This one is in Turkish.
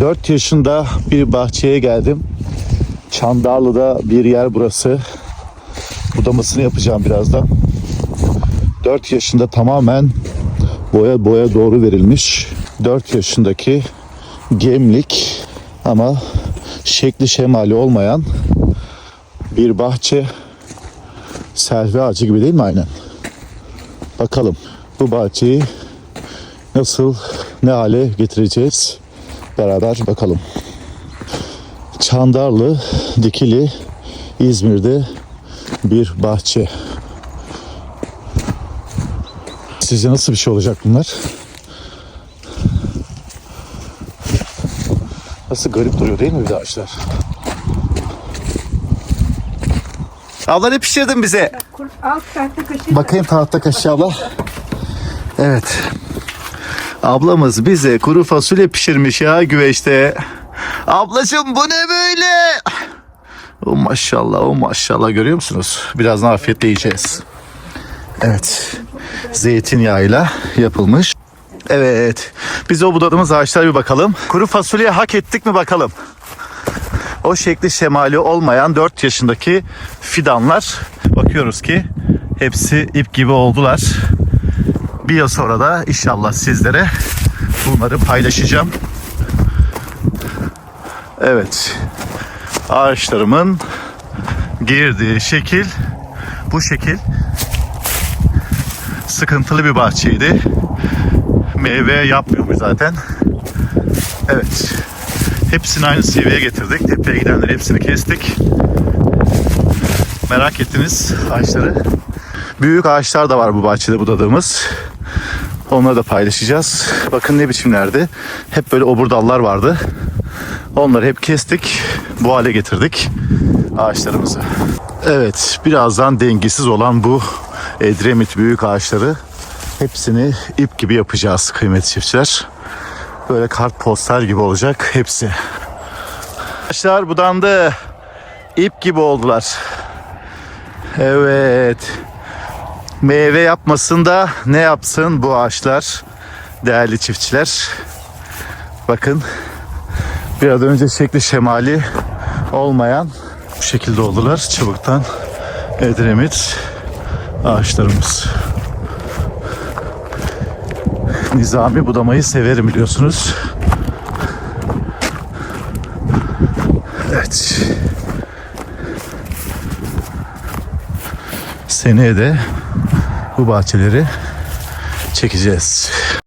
4 yaşında bir bahçeye geldim. Çandarlı'da bir yer burası. Budamasını yapacağım birazdan. 4 yaşında tamamen boya boya doğru verilmiş. 4 yaşındaki gemlik ama şekli şemali olmayan bir bahçe selvi ağacı gibi değil mi aynen? Bakalım bu bahçeyi nasıl ne hale getireceğiz beraber bakalım. Çandarlı, Dikili, İzmir'de bir bahçe. Sizce nasıl bir şey olacak bunlar? Nasıl garip duruyor değil mi bir de ağaçlar? Abla ne pişirdin bize? Bakayım tahta kaşığı abla. Evet. Ablamız bize kuru fasulye pişirmiş ya güveçte. Ablacığım bu ne böyle? O maşallah o maşallah görüyor musunuz? Birazdan afiyetle yiyeceğiz. Evet. Zeytinyağıyla yapılmış. Evet. Biz o budadığımız ağaçlara bir bakalım. Kuru fasulye hak ettik mi bakalım. O şekli şemali olmayan 4 yaşındaki fidanlar bakıyoruz ki hepsi ip gibi oldular. Bir yıl sonra da inşallah sizlere bunları paylaşacağım. Evet. Ağaçlarımın girdiği şekil bu şekil. Sıkıntılı bir bahçeydi. Meyve yapmıyormuş zaten. Evet. Hepsini aynı seviyeye getirdik. Tepeye gidenleri hepsini kestik. Merak ettiniz ağaçları. Büyük ağaçlar da var bu bahçede budadığımız. Onları da paylaşacağız. Bakın ne biçimlerdi. Hep böyle obur dallar vardı. Onları hep kestik. Bu hale getirdik ağaçlarımızı. Evet birazdan dengesiz olan bu Edremit büyük ağaçları hepsini ip gibi yapacağız kıymetli çiftçiler. Böyle kartpostal gibi olacak hepsi. Ağaçlar budandı. İp gibi oldular. Evet. Meyve yapmasın da ne yapsın bu ağaçlar değerli çiftçiler. Bakın biraz önce şekli şemali olmayan bu şekilde oldular. Çubuktan Edremit ağaçlarımız. Nizami budamayı severim biliyorsunuz. Evet. Seneye de bu bahçeleri çekeceğiz.